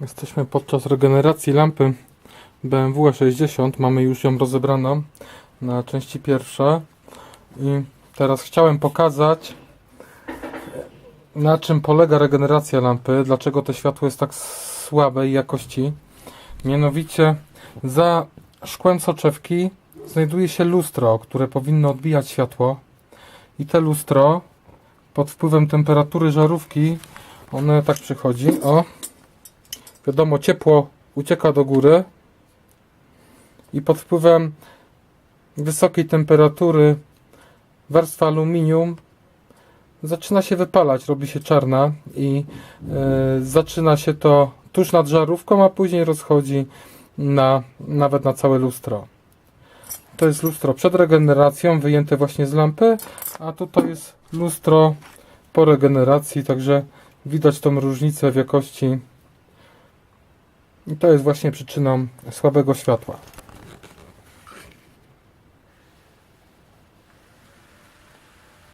Jesteśmy podczas regeneracji lampy BMW 60. Mamy już ją rozebraną na części pierwsze. I teraz chciałem pokazać, na czym polega regeneracja lampy, dlaczego to światło jest tak słabej jakości. Mianowicie za szkłem soczewki znajduje się lustro, które powinno odbijać światło. I te lustro pod wpływem temperatury żarówki one tak przychodzi. O, wiadomo, ciepło ucieka do góry i pod wpływem wysokiej temperatury warstwa aluminium zaczyna się wypalać, robi się czarna i e, zaczyna się to tuż nad żarówką, a później rozchodzi na, nawet na całe lustro. To jest lustro przed regeneracją, wyjęte właśnie z lampy, a tutaj jest lustro po regeneracji, także widać tą różnicę w jakości. I to jest właśnie przyczyną słabego światła.